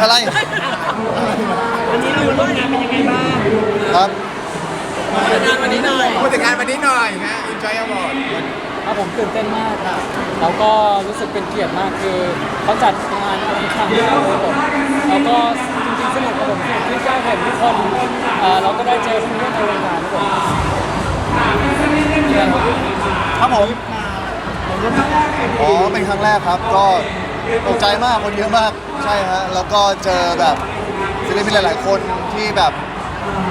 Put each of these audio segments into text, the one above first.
อะไรวันนี้เรามาร่วมงานเป็นยังไงบ้างครับงานวันนี้หน่อยพูดถึงงานวันนี้หน่อยนะ Enjoy Award ครับผมตื่นเต้นมากครับแล้วก็รู้สึกเป็นเกียรติมากคือเขาจัดงานทุกครั้งที่เราเลยผมแล้วก็จริงๆสนุกกับผมสนุกที่ได้เห็นทุกคนเอ่อเราก็ได้เจอเพื่อนๆในวงการครับผมเยี่ยมครับครับผมอ๋อเป็นครั้งแรกครับก็ ตกใจมากคนเยอะมากใช่ฮะแล้วก็เจอแบบศิลปินหลาย ๆ คนที่แบบ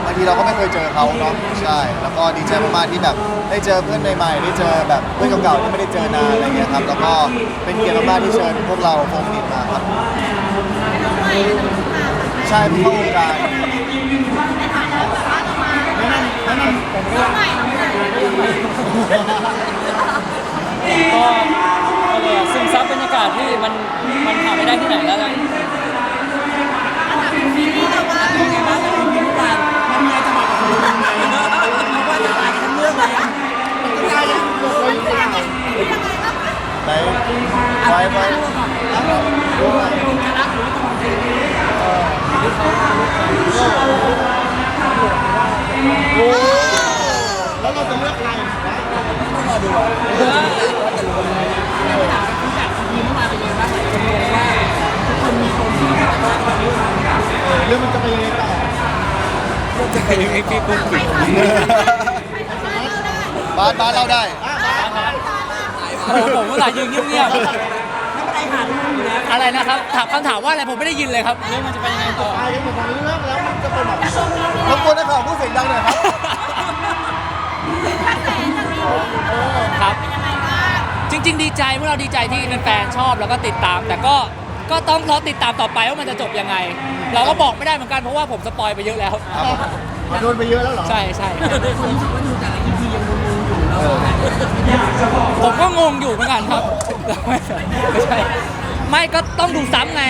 บางทีเราก็ไม่เคยเจอเขาเนาะใช่ แล้วก็ดีใจมากๆที่แบบได้เจอเพื่อนใหม่ๆได้เจอแบบเพื่อนเก่าๆที่ไม่ได้เจอนานอะไรเงี้ยครับแล้วก็เป็นเกียรติมากๆที่เชิญพวกเราโฟมนิดมาครับใช่เพิ่งเข้าวงการก็เลยซึมซับบรรยากาศที่มันมันหาไม่ได้ที่ไหนแล้วแหละเป็นยังไงบ้างกับทีมพี่การทำงานจะมากับคนยังไงว่าจะตายกันทั้งเรื่องเลยไหนไว้ไว้แล้วเราจะเลือกใครที รื่องมันจะไปยังไงต่อบ้านบ้านเราได้โอ้โหผมก็หลายยืนเงียบน้ำอะไรหาดูอยู่แล้วๆอะไรนะครับ ถามคำถามว่าอะไรผมไม่ได้ยินเลยครับเรื่องมันจะเป็นยังไงต่อตายกันหมดทั้งเรื่องแล้วมันจะเป็นแบบรบกวนนักข่าวพูดเสียงดังหน่อยครับครับจริง ๆ ดีใจพวกเราดีใจที่แฟนๆชอบแล้วก็ติดตาม แต่ก็ก็ต้องรอติดตามต่อไปว่ามันจะจบยังไง เราก็บอกไม่ได้เหมือนกันเพราะว่าผมสปอยไปเยอะแล้วโดนไปเยอะแล้วเหรอ ใช่ใช่คนรู้สึกว่าดูแต่ละ EP ยังงงๆอยู่แล้วผมก็งงอยู่เหมือนกันครับ ไม่ใช่ไม่ก็ต้องดูซ้ำไง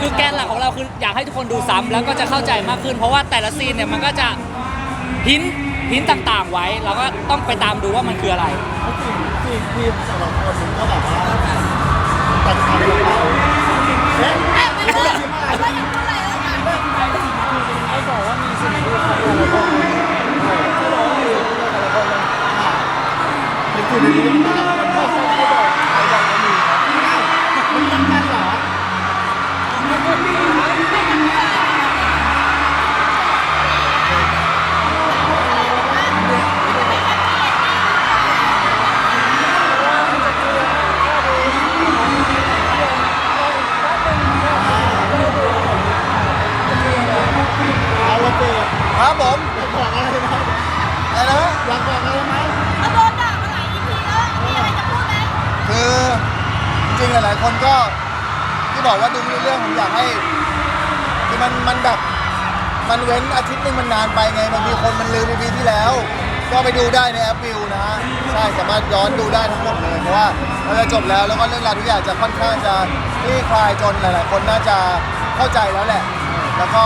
คือแกนหลักของเราคืออยากให้ทุกคนดูซ้ำแล้วก็จะเข้าใจมากขึ้น เพราะว่าแต่ละซีนเนี่ยมันก็จะหินหินต่างๆไว้เราก็ต้องไปตามดูว่ามันคืออะไร ทีมทีมแต่ละคนมันก็แบบว่าแตกต่างกันเรา หลายๆคนก็ที่บอกว่าดูไม่รู้เรื่องผมอยากให้คือมันมันแบบมันเว้นอาทิตย์หนึงมันนานไปไงบางทีคนมันลืมไปปีที่แล้ว ก็ไปดูได้ในแอปวิวนะฮะใช่สามารถย้อนดูได้ทั้งหมดเลยเพราะว่ามันจะจบแล้วแล้วก็เรื่องราวทุกอย่างจะค่อนข้างจะคลี่คลายจนหลายๆ คนน่าจะเข้าใจแล้วแหละ แล้วก็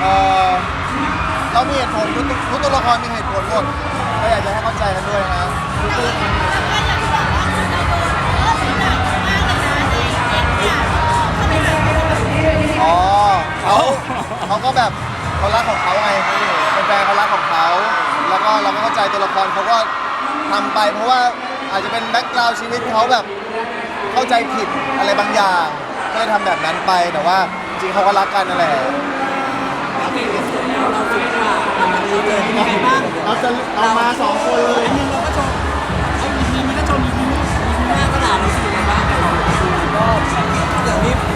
เออเรามีเหตุผลทุกทุกตัวละครมีเหตุผลหมดก็อยากจะให้เข้าใจกันด้วยนะอ๋ อเขาเขาก็แบบเขารักของเขาไงเป็นแฟนเขารักของเขา แล้วก็เราก็เข้าใจตัวละครเขาก็ทำไป เพราะว่าอาจจะเป็นแบ็กกราวชีวิตเขาแบบเข้าใจผิดอะไรบางอย่าง ก็เลยทำแบบนั้นไปแต่ว่าจริงๆเขาก็รักกันนั่นแหละเราสุดกว่าวันนี้เลยเป็นยังไงบ้างเราจะเอามาสองคนเลย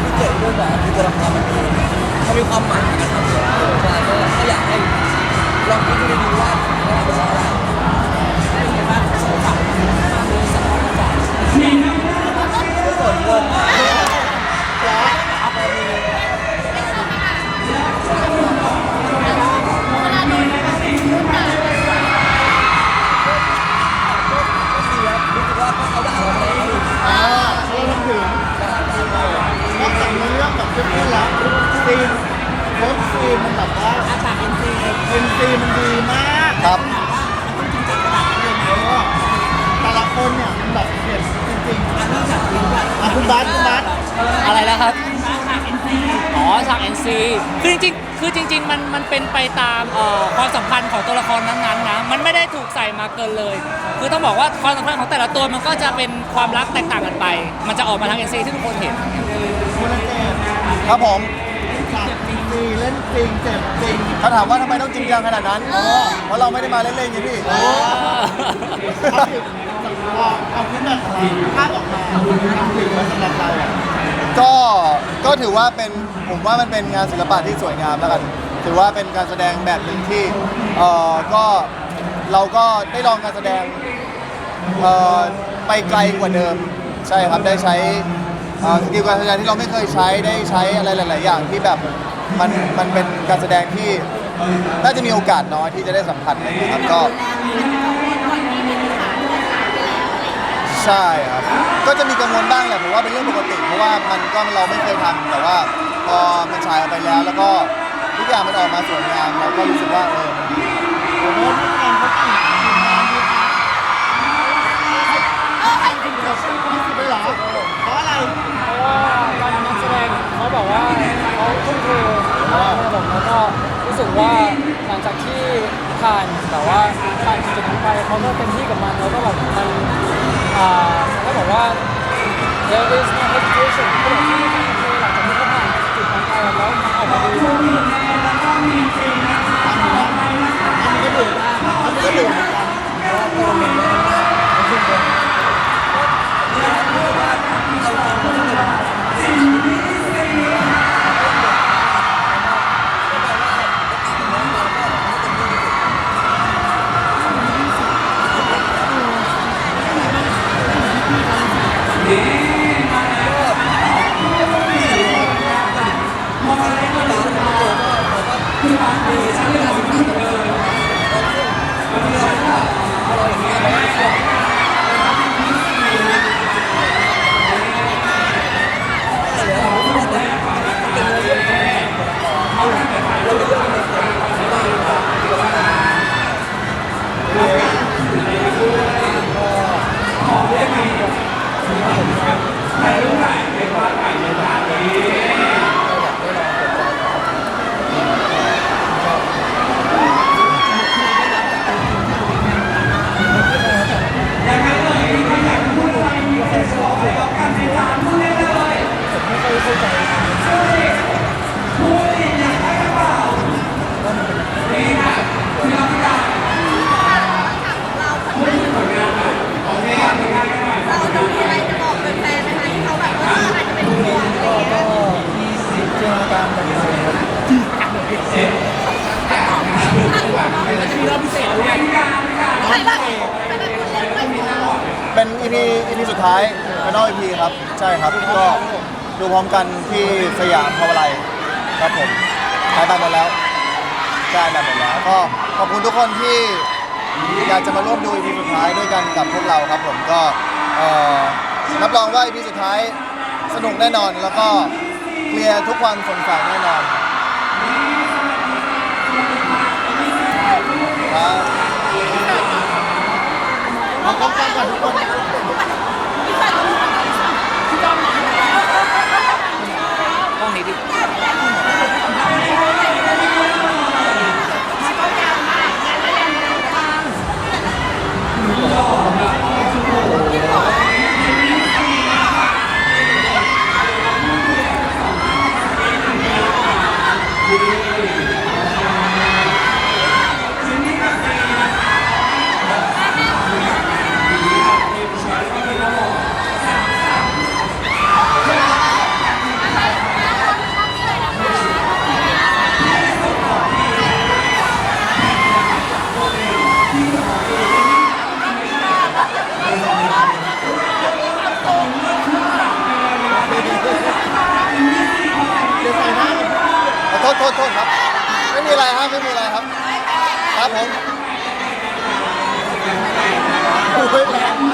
ที่เกิดขึ้นแบบคือตัวละครมันมีมันมีความหมายนะครับใช่ก็ก็อยากให้ลองคิดดูดีๆว่าเราเป็นอะไร อันเริ่มจากคุณแบบๆอะคุณบาสคุณบาสอะไรนะครับอาฉากเอ็นซีอทาง NC คือจริงๆคือจริง ๆ มันมันเป็นไปตามเอ่อความสัมพันธ์ของตัวละครนั้นๆนะมันไม่ได้ถูกใส่มาเกินเลย คือต้องบอกว่าความสัมพันธ์ของแต่ละตัวมันก็จะเป็นความรักแตกต่างกันไป มันจะออกมาทาง NC ที่ทุกคนเห็นคุณเจมส์ครับผมฉากจริงดีเล่นจริงเจ็บจริงเขาถามว่าทำไมต้องจริงจังขนาดนั้นเพราะเราไม่ได้มาเล่นๆไงพี่เอาถึงเอาเอาขึ้นแบบอะไรภาพออกมาทำถึงมาสำหรับเราอะ ก็ก็ถือว่าเป็นผมว่ามันเป็นงานศิลปะที่สวยงามแล้วกันถือว่าเป็นการแสดงแบบหนึ่งที่เออก็เราก็ได้ลองการแสดงเออไปไกลกว่าเดิมใช่ครับได้ใช้เอ่อสกิลการแสดงที่เราไม่เคยใช้ได้ใช้อะไรหลาย ๆ อย่างที่แบบมันมันเป็นการแสดงที่น่าจะมีโอกาสน้อยที่จะได้สัมผัสอะไรอย่างเงี้ยครับก็ ใช่ครับ ก็จะมีกังวลบ้างแหละผมว่าเป็นเรื่องปกติ เพราะว่ามันก็เราไม่เคยทำแต่ว่าพอมันฉายออกไปแล้ว แล้วก็ทุกอย่างมันออกมาสวยงามเราก็รู้สึกว่าเออมันดีโอ้โหทุกงานเขาติดงานดีให้จริงๆเราไม่คิดเหรอเพราะอะไรเพราะว่าการนักแสดงเขาบอกว่าเขาทุ่มเทมากนะครับผมแล้วก็รู้สึกว่าหลังจากที่ผ่านแต่ว่าผ่านจุดนั้ไปเขาก็เต็มที่กับมันแล้วก็แบบมัน อ่าเขาบอกว่า there is no hesitation เขาบอกที่ทุ่มเทหลังจากที่เขาผ่านจุดนั้นไปแล้วมันออกมาดี EP EP สุดท้ายเป็นนอก EP ครับ ใช่ครับ ก็ดูพร้อมกันที่สยามพาวไลครับผมขายบัตรหมดแล้วใช่บัตรหมดแล้ว ก็ขอบคุณทุกคนที่อยากจะมาร่วมดู EP สุดท้ายด้วยกันกับพวกเราครับผมก็เอ่อรับรองว่า EP สุดท้ายสนุกแน่นอนแล้วก็เคลียร์ทุกความสงสัยแน่นอนครับ เอากล้องกลางก่อนทุกคนห้องนี้ดิ ษโทษโทษครับ ไม่มีอะไรครับไม่มีอะไรครับ ครับผมโอ้ยแรง